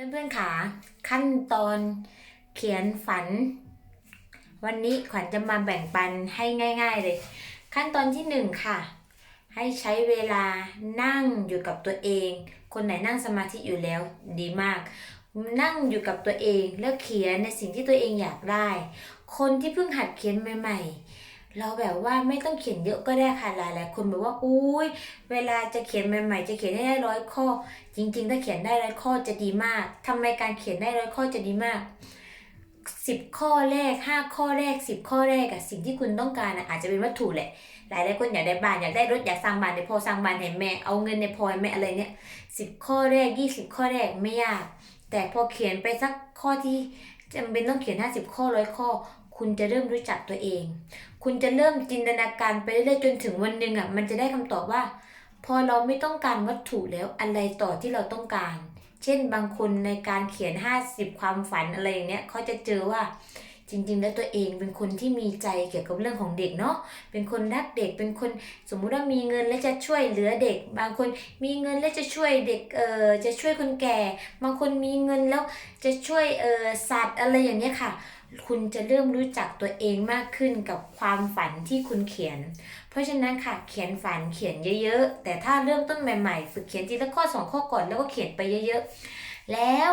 เพื่อนๆขาขั้นตอนเขียนฝัน วันนี้ขวัญจะมาแบ่งปันให้ง่าย ๆเลย ขั้นตอนที่หนึ่งค่ะ ให้ใช้เวลานั่งอยู่กับตัวเอง คนไหนนั่งสมาธิอยู่แล้วดีมาก นั่งอยู่กับตัวเองแล้วเขียนในสิ่งที่ตัวเองอยากได้ คนที่เพิ่งหัดเขียนใหม่ ๆ เราแบบว่าไม่ต้องเขียนเยอะก็ได้ค่ะหลายๆคนแบบว่าอุ้ยเวลาจะเขียนใหม่ๆจะเขียนให้ได้ร้อยข้อ จริง ๆ ถ้าเขียนได้ร้อยข้อจะดีมากทำไมการเขียนได้ร้อยข้อจะดีมากสิบข้อแรกห้าข้อแรกสิบข้อแรกอะสิ่งที่คุณต้องการอะอาจจะเป็นวัตถุแหละ หลายหลายคนอยากได้บ้านอยากได้รถอยากสร้างบ้านในพอสร้างบ้านให้แม่เอาเงินในพอแม่อะไรเนี่ยสิบข้อแรกยี่สิบข้อแรกไม่ยาก แต่พอเขียนไปสักข้อที่จำเป็นต้องเขียนห้าสิบข้อร้อยข้อ คุณจะเริ่มรู้จักตัวเอง คุณจะเริ่มจินตนาการไปเรื่อยๆจนถึงวันหนึ่งอะมันจะได้คำตอบว่า พอเราไม่ต้องการวัตถุแล้วอะไรต่อที่เราต้องการ เช่นบางคนในการเขียน 50 ความฝันอะไรอย่างเนี้ยเขาจะเจอว่า จริงๆ แล้วตัวเองเป็นคนที่มีใจเกี่ยวกับเรื่องของเด็กเนาะ เป็นคนรักเด็ก เป็นคนสมมุติว่ามีเงินแล้วจะช่วยเหลือเด็ก บางคนมีเงินแล้วจะช่วยเด็ก เออจะช่วยคนแก่ บางคนมีเงินแล้วจะช่วย เออสัตว์อะไรอย่างเนี้ยค่ะ คุณจะเริ่มรู้จักตัวเองมากขึ้นกับความฝันที่คุณเขียน เพราะฉะนั้นค่ะ เขียนฝันเขียนเยอะๆ แต่ถ้าเริ่มต้นใหม่ๆ ฝึกเขียนทีละข้อสองข้อก่อนแล้วก็เขียนไปเยอะๆ แล้ว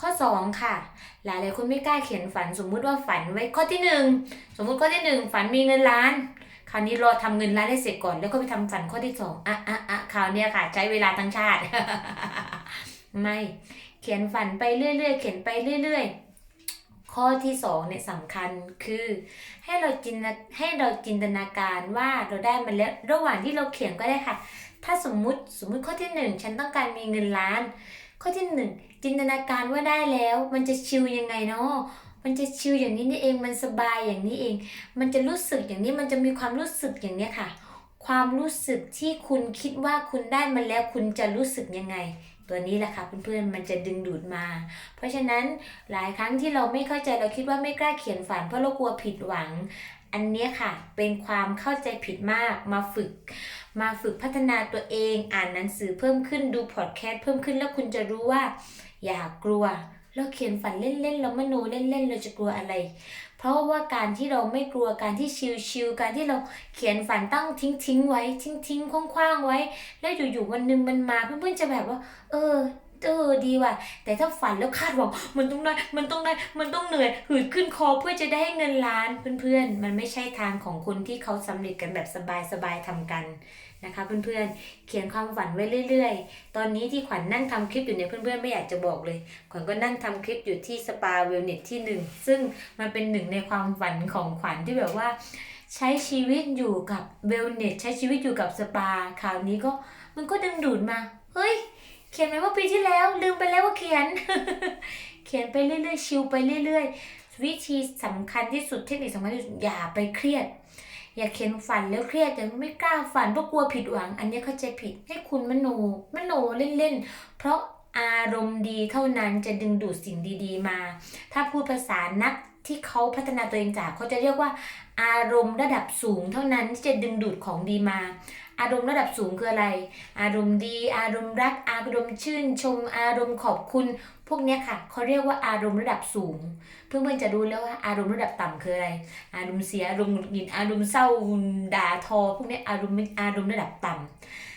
ข้อสองค่ะ หลายๆคนไม่กล้าเขียนฝันสมมุติว่าฝันไว้ข้อที่หนึ่งสมมุติข้อที่หนึ่งฝันมีเงินล้าน คราวนี้รอทำเงินล้านให้เสร็จก่อน แล้วก็ไปทำฝันข้อที่สองอะอะอะคราวเนี้ยค่ะ ใช้เวลาทั้งชาติ ไม่เขียนฝันไปเรื่อยๆ เขียนไปเรื่อย ๆ ข้อที่สองเนี่ยสำคัญคือให้เราจินตให้เราจินตนาการว่าเราได้มันแล้วระหว่างที่เราเขียนก็ได้ค่ะ ถ้าสมมุติสมมุติข้อที่หนึ่งฉันต้องการมีเงินล้าน ข้อที่หนึ่งจินตนาการว่าได้แล้ว มันจะชิลยังไงเนาะมันจะชิลอย่างนี้นี่เองมันสบายอย่างนี้เอง มันจะรู้สึกอย่างนี้มันจะมีความรู้สึกอย่างเนี้ยค่ะ ความรู้สึกที่คุณคิดว่าคุณได้มันแล้วคุณจะรู้สึกยังไง ตัวนี้แหละค่ะเพื่อนๆมันจะดึงดูดมา เพราะฉะนั้นหลายครั้งที่เราไม่เข้าใจเราคิดว่าไม่กล้าเขียนฝันเพราะเรากลัวผิดหวัง อันเนี้ยค่ะเป็นความเข้าใจผิดมากมาฝึก มาฝึกพัฒนาตัวเองอ่านหนังสือเพิ่มขึ้นดูพอดแคสต์เพิ่มขึ้นแล้วคุณจะรู้ว่า อย่ากลัวเราเขียนฝันเล่นๆเรามโนเล่นๆเราจะกลัวอะไร เพราะว่าการที่เราไม่กลัวการที่ชิลๆการที่เราเขียนฝันตั้งทิ้งทิ้งๆไว้ ทิ้งทิ้งๆคว้างๆไว้ แล้วอยู่ๆวันหนึ่งมันมาเพื่อนๆจะแบบว่า เออ เออดีว่ะ แต่ถ้าฝันแล้วคาดหวังมันต้องได้มันต้องได้มันต้องเหนื่อยหืดขึ้นคอเพื่อจะได้เงินล้านเพื่อนๆ มันไม่ใช่ทางของคนที่เขาสำเร็จกันแบบสบายๆทำกันนะคะเพื่อนๆ เขียนความฝันไว้เรื่อยๆ ตอนนี้ที่ขวัญนั่งทำคลิปอยู่เนี่ยเพื่อนๆ ไม่อยากจะบอกเลย ขวัญก็นั่งทำคลิปอยู่ที่สปาเวลเนสที่หนึ่งซึ่งมันเป็นหนึ่งในความฝันของขวัญที่แบบว่า ใช้ชีวิตอยู่กับเวลเนสใช้ชีวิตอยู่กับสปา คราวนี้ก็มันก็ดึงดูดมา เฮ้ย เขียนไว้ว่าปีที่แล้ว ลืมไปแล้วว่าเขียน เขียนไปเรื่อยๆ ชิลไปเรื่อยๆ วิธีสำคัญที่สุดเทคนิคสำคัญที่สุดอย่าไปเครียด อย่าเขียนฝันแล้วเครียดอย่าไม่กล้าฝันเพราะกลัวผิดหวัง อันนี้เข้าใจผิดให้คุณมโนมโนเล่นๆ เพราะอารมณ์ดีเท่านั้นจะดึงดูดสิ่งดีๆมา ถ้าพูดภาษานัก ที่เขาพัฒนาตัวเองจากเขาจะเรียกว่า อารมณ์ระดับสูงเท่านั้นที่จะดึงดูดของดีมา อารมณ์ระดับสูงคืออะไร อารมณ์ดี อารมณ์รัก อารมณ์ชื่นชม อารมณ์ขอบคุณ พวกเนี้ยค่ะเขาเรียกว่าอารมณ์ระดับสูง เพื่อนๆจะรู้แล้วว่าอารมณ์ระดับต่ำคืออะไร อารมณ์เสีย อารมณ์หงุดหงิด อารมณ์เศร้าด่าทอ พวกเนี้ยอารมณ์อารมณ์ระดับต่ำ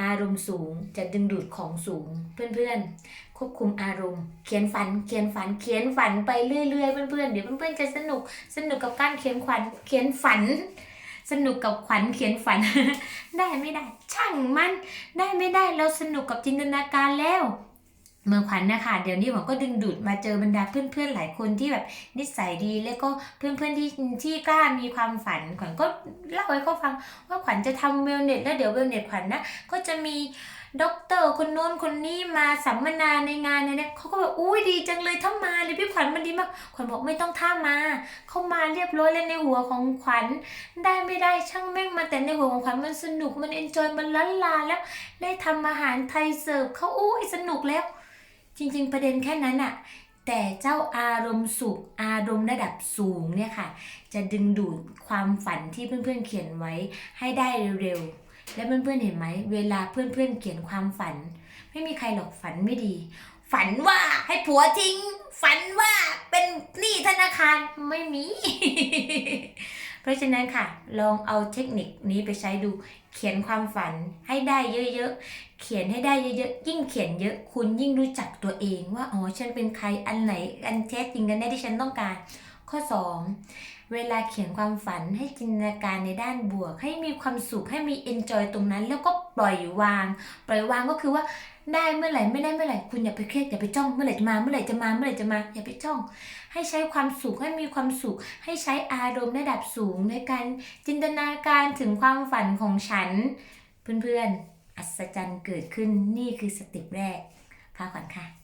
อารมณ์สูงจะดึงดูดของสูงเพื่อนๆ ควบคุมอารมณ์ เขียนฝันเขียนฝันเขียนฝันไปเรื่อยๆเพื่อนๆเดี๋ยวเพื่อนๆจะสนุกสนุกกับการเขียนขวัญเขียนฝัน สนุกกับขวัญเขียนฝัน ได้ไม่ได้ ช่างมัน ได้ไม่ได้เราสนุกกับจินตนาการแล้ว เมื่อขวัญนะคะเดี๋ยวนี้ผมก็ดึงดูดมาเจอบรรดาเพื่อนๆหลายคนที่แบบนิสัยดีแล้วก็เพื่อนๆที่ที่กล้ามีความฝันขวัญก็เล่าให้เขาฟังว่าขวัญจะทำเวลเน็ตแล้วเดี๋ยวเวลเน็ตขวัญนะก็จะมีด็อกเตอร์คนโน้นคนนี้มาสัมมนาในงานเนี่ยเขาก็แบบอุ้ยดีจังเลยถ้ามาเลยพี่ขวัญมันดีมากขวัญบอกไม่ต้องท่ามาเขามาเรียบร้อยเลยในหัวของขวัญได้ไม่ได้ช่างแม่งมาแต่ในหัวของขวัญมันสนุกมันเอนจอยมันล้นลาแล้ว ได้ทำอาหารไทยเสิร์ฟเขาอุ้ยสนุกแล้ว จริงๆประเด็นแค่นั้นอะแต่เจ้าอารมณ์สุขอารมณ์ระดับสูงเนี่ยค่ะ จะดึงดูดความฝันที่เพื่อนๆเขียนไว้ให้ได้เร็วๆและเพื่อนๆเห็นไหมเวลาเพื่อนๆเขียนความฝัน ไม่มีใครหรอกฝันไม่ดี ฝันว่าให้ผัวทิ้ง ฝันว่าเป็นหนี้ธนาคารไม่มี ราะฉะนั้นค่ะ ลองเอาเทคนิคนี้ไปใช้ดู เขียนความฝันให้ได้เยอะๆ เขียนให้ได้เยอะๆ ยิ่งเขียนเยอะ คุณยิ่งรู้จักตัวเองว่า อ๋อ ฉันเป็นใคร อันไหน อันแท้จริงกันแน่ที่ฉันต้องการ ข้อ 2 เวลาเขียนความฝันให้จินตนาการในด้านบวก ให้มีความสุขให้มี enjoy ตรงนั้น แล้วก็ปล่อยวาง ปล่อยวางก็คือว่าได้เมื่อไหร่ไม่ได้เมื่อไหร่คุณอย่าไปเครียดอย่าไปจ้องเมื่อไหร่จะมาเมื่อไหร่จะมาเมื่อไหร่จะมาอย่าไปจ้อง ให้ใช้ความสุขให้มีความสุข ให้ใช้อารมณ์ระดับสูงในการจินตนาการถึงความฝันของฉัน เพื่อนๆอัศจรรย์เกิดขึ้นนี่คือสเต็ปแรกพาก่อนค่ะ